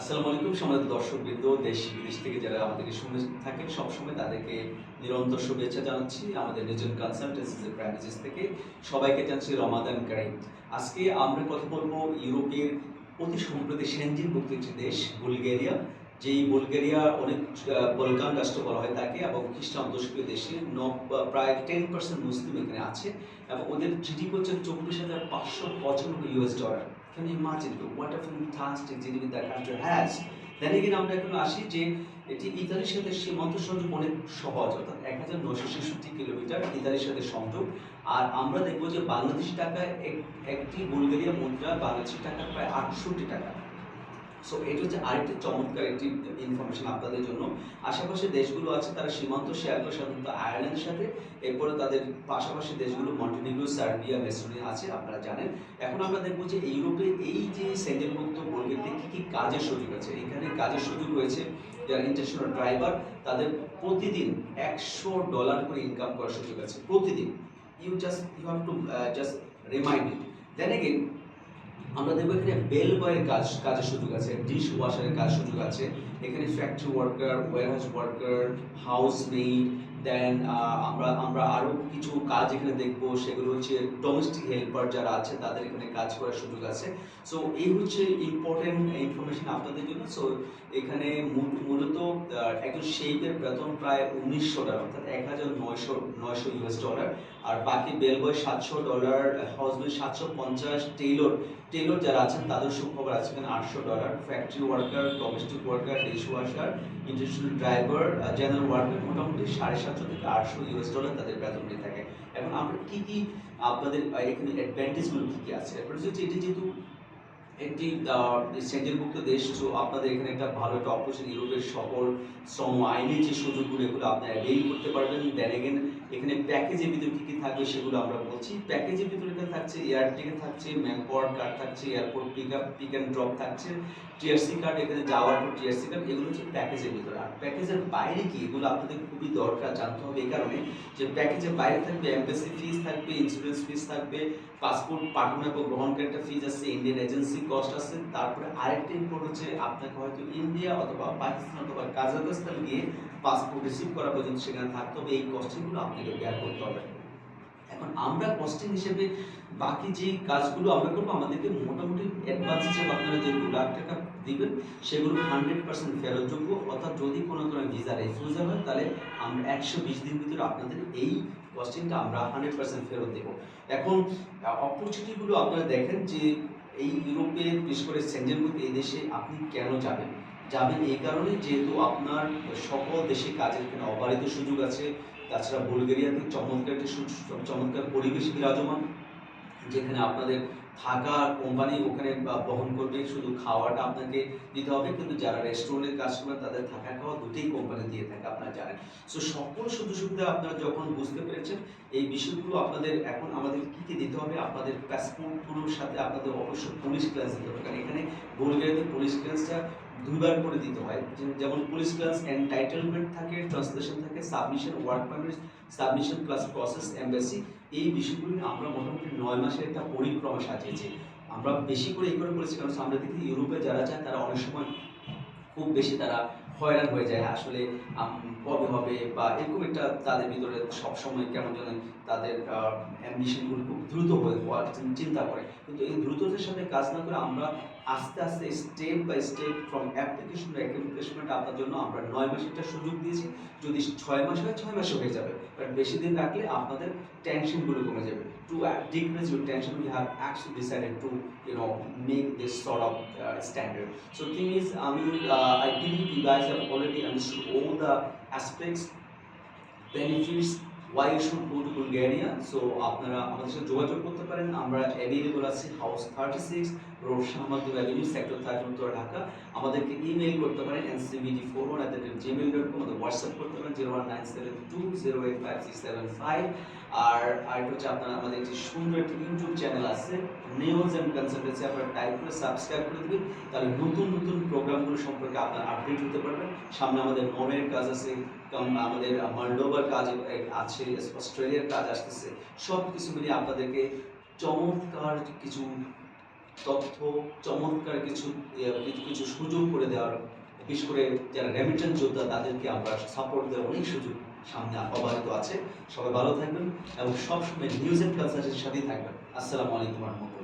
আসসালামু আলাইকুম সমাজ দর্শকবৃন্দ, দেশ বিদেশ থেকে যারা আমাদেরকে শুনে থাকেন, সবসময় তাদেরকে নিরন্তর শুভেচ্ছা জানাচ্ছি আমাদের নিজের কনসালটেন্সি প্র্যাকটিস থেকে। সবাইকে জানাচ্ছি রমাদান কারিম আজকে আমরা কথা বলব ইউরোপের অতি সম্প্রতি সেনজিনভুক্ত একটি দেশ, বুলগেরিয়া। যেই বুলগেরিয়া অনেক বলকান রাষ্ট্র বলা হয় তাকে, এবং খ্রিস্টান দশকীয় দেশে প্রায় টেন পার্সেন্ট মুসলিম এখানে আছে, এবং ওদের জিডিপি হচ্ছে চব্বিশ হাজার পাঁচশো পঁচানব্বই US dollar Can you imagine what a fantastic GDP that country has? Then again, আমরা এখন আসি যে এটি ইতালির সাথে সীমান্ত সংযোগ অনেক সহজ। অর্থাৎ এক হাজার নয়শো ছেষট্টি কিলোমিটার ইতালির সাথে সংযোগ। আর আমরা দেখব যে বাংলাদেশি এক- একটি বুলগেরিয়া মুদ্রা বাংলাদেশি টাকা প্রায় আটষট্টি টাকা। সো এটা হচ্ছে আরেকটি চমৎকার একটি ইনফরমেশন আপনাদের জন্য। আশেপাশে দেশগুলো আছে, তারা সীমান্ত শেয়ার করে সাধারণত আয়ারল্যান্ডের সাথে। এরপরে তাদের পাশাপাশি দেশগুলো মন্টিনিগ্রো, সার্বিয়া মেসোনিয়া আছে, আপনারা জানেন। এখন আমরা দেখব যে ইউরোপে এই যে সেন্টারভুক্ত বর্গেতে কী কী কাজের সুযোগ আছে। এখানে কাজের সুযোগ রয়েছে, যারা ইন্টারন্যাশনাল ড্রাইভার তাদের প্রতিদিন একশো ডলার করে ইনকাম করার সুযোগ আছে। প্রতিদিন। You just you have to just remind it then again আমরা দেখব এখানে বেল বয়ের কাজ, কাজের সুযোগ আছে ডিশ ওয়াশারের কাজ সুযোগ আছে। এখানে factory worker warehouse worker housemaid then আমরা আমরা আরও কিছু কাজ এখানে দেখব। সেগুলো হচ্ছে ডোমেস্টিক হেল্পার যারা আছে, তাদের এখানে কাজ করার সুযোগ আছে। সো এই হচ্ছে ইম্পর্টেন্ট ইনফরমেশন আপনাদের জন্য। সো এখানে মূলত একজন শেপের বেতন প্রায় উনিশশো ডলার অর্থাৎ এক হাজার নয়শো নয়শো ইউএস ডলার আর বাকি বেল বয় সাতশো ডলার হাউসমেড সাতশো পঞ্চাশ, টেইলর টেইলর যারা আছেন তাদের সুখবর আছে আটশো dollar. Factory worker, domestic worker dishwasher, international driver general worker মোটামুটি সাড়ে সাতশো থেকে আটশো ইউএস ডলার তাদের বেতন দিয়ে থাকে। এখন আমরা কী কী আপনাদের এখানে অ্যাডভান্টেজগুলো কি কি আছে? হচ্ছে এটি যেহেতু একটি সেঞ্জনভুক্ত দেশ, তো আপনাদের এখানে একটা ভালো একটা অপশন ইউরোপের সকল শ্রম আইনের যে সুযোগগুলো, এগুলো আপনি অ্যাভেল করতে পারবেন। দেন এগেন এখানে প্যাকেজের ভিতরে কী কী থাকবে সেগুলো আমরা বলছি। প্যাকেজের ভিতরে থাকছে এয়ার থাকছে ম্যান কার্ড থাকছে airport pick up pick and drop থাকছে টিআরসি কার্ড এখানে যাওয়ার পর টিআরসি কার্ড এগুলো হচ্ছে প্যাকেজের ভিতরে। আর প্যাকেজের বাইরে কি, এগুলো আপনাদের খুবই দরকার, জানতে হবে এই কারণে যে প্যাকেজের বাইরে থাকবে এমবেসি ফিস থাকবে ইন্স্যুরেন্স ফিস থাকবে পাসপোর্ট পাঠানো এবং গ্রহণকারী একটা ফিজ আছে ইন্ডিয়ান এজেন্সি কস্ট আছে, তারপরে আরেকটা ইম্পোর্ট হচ্ছে আপনাকে হয়তো ইন্ডিয়া অথবা পাকিস্তান অথবা কাজাখস্তান গিয়ে পাসপোর্ট রিসিভ করা পর্যন্ত সেখানে থাকতে হবে। এই কস্টিংগুলো আপনাকে বেয়ার করতে হবে। এখন আমরা কস্টিং হিসেবে বাকি যে কাজগুলো আমরা করব, আমাদেরকে মোটামুটি অ্যাডভান্স হিসেবে আপনারা যে লাখ টাকা দিবেন, সেগুলো হান্ড্রেড পার্সেন্ট ফেরতযোগ্য। অর্থাৎ যদি কোনো ধরনের ভিসা রেফিউজাল হয়, তাহলে আমরা একশো বিশ দিন ভিতরে আপনাদের এই কস্টিংটা আমরা হান্ড্রেড পার্সেন্ট ফেরত দেবো। এখন অপরচুনিটিগুলো আপনারা দেখেন যে এই ইউরোপের বিশেষ করে সেঞ্জেনভুক্ত এই দেশে আপনি কেন যাবেন? যাবেন এই কারণে যেহেতু আপনার সকল দেশে কাজের এখানে অবারিত সুযোগ আছে, তাছাড়া বুলগেরিয়াতে চমৎকার একটি চমৎকার পরিবেশ বিরাজমান, যেখানে আপনাদের থাকা কোম্পানি ওখানে বহন করবে, শুধু খাওয়াটা আপনাকে দিতে হবে, কিন্তু যারা রেস্টুরেন্টের কাজ করবেন তাদের থাকা খাওয়া দুটোই কোম্পানি দিয়ে থাকে, আপনারা জানেন। সো সকল সুযোগ সুবিধা আপনারা যখন বুঝতে পেরেছেন, এই বিষয়গুলো আপনাদের এখন আমাদের কী কী দিতে হবে, আপনাদের পাসপোর্টগুলোর সাথে আপনাদের অবশ্যই পুলিশ ক্লাস দিতে হবে। কারণ এখানে বুলগেরিয়াতে পুলিশ ক্লাসটা দুইবার করে দিতে হয়। যেমন পুলিশ ক্লাস এন্টাইটেলমেন্ট থাকে ট্রান্সলেশন থাকে submission work permit submission plus process embassy এই বিষয়গুলি আমরা মোটামুটি নয় মাসের একটা পরিক্রমা সাজিয়েছি। আমরা বেশি করে এই করে করেছি, কারণ আমরা দেখি ইউরোপে যারা যায়, তারা অনেক সময় খুব বেশি তারা হয়রান হয়ে যায়, আসলে কবে হবে বা এরকম একটা তাদের ভিতরে সবসময় কেমন যেন তাদের অ্যাম্বিশনগুলো খুব দ্রুত হয়ে হওয়ার চিন- চিন্তা করে। কিন্তু এই দ্রুততার সাথে কাজ না করে আমরা আস্তে আস্তে step by step from application to অ্যাপ্লিকেশনমেন্ট আপনার জন্য আমরা নয় মাসে একটা সুযোগ দিয়েছি। যদি ছয় মাস হয়, ছয় মাসে হয়ে যাবে। বাট বেশি দিন রাখলে আপনাদের টেনশনগুলো কমে যাবে। To decrease your tension we have actually decided to you know make this sort of standard so thing is আমি I believe you guys have already understood all the aspects, benefits, why you should go to Bulgaria. So, আপনারা আমাদের সাথে যোগাযোগ করতে পারেন। আমরা available আছি house thirty six উত্তর ঢাকা। আমাদেরকে ইমেল করতে পারেন হোয়াটসঅ্যাপ করতে পারেন nine seven two zero eight five seven five আর হচ্ছে আপনারা, আমাদের সুন্দর ইউটিউব চ্যানেল আছে নিউজ টাইপ করে সাবস্ক্রাইব করে দেবেন। তাহলে নতুন নতুন প্রোগ্রামগুলো সম্পর্কে আপনার আপডেট হতে পারবেন। সামনে আমাদের নর্ওয়ের কাজ আছে আমাদের মালডোভার কাজ আছে অস্ট্রেলিয়ার কাজ আসতেছে। সব কিছু মিলিয়ে আপনাদেরকে চমৎকার কিছু তথ্য, চমৎকার কিছু কিছু- সুযোগ করে দেওয়ার, বিশেষ করে যারা রেমিটেন্স যোদ্ধা, তাদেরকে আমরা সাপোর্ট দেওয়ার অনেক সুযোগ সামনে অবাহিত আছে। সবাই ভালো থাকবেন এবং সবসময় নিউজ এন্ড কনসালটেন্সির সাথেই থাকবেন। আসসালামু আলাইকুম রহমতুল্লাহ।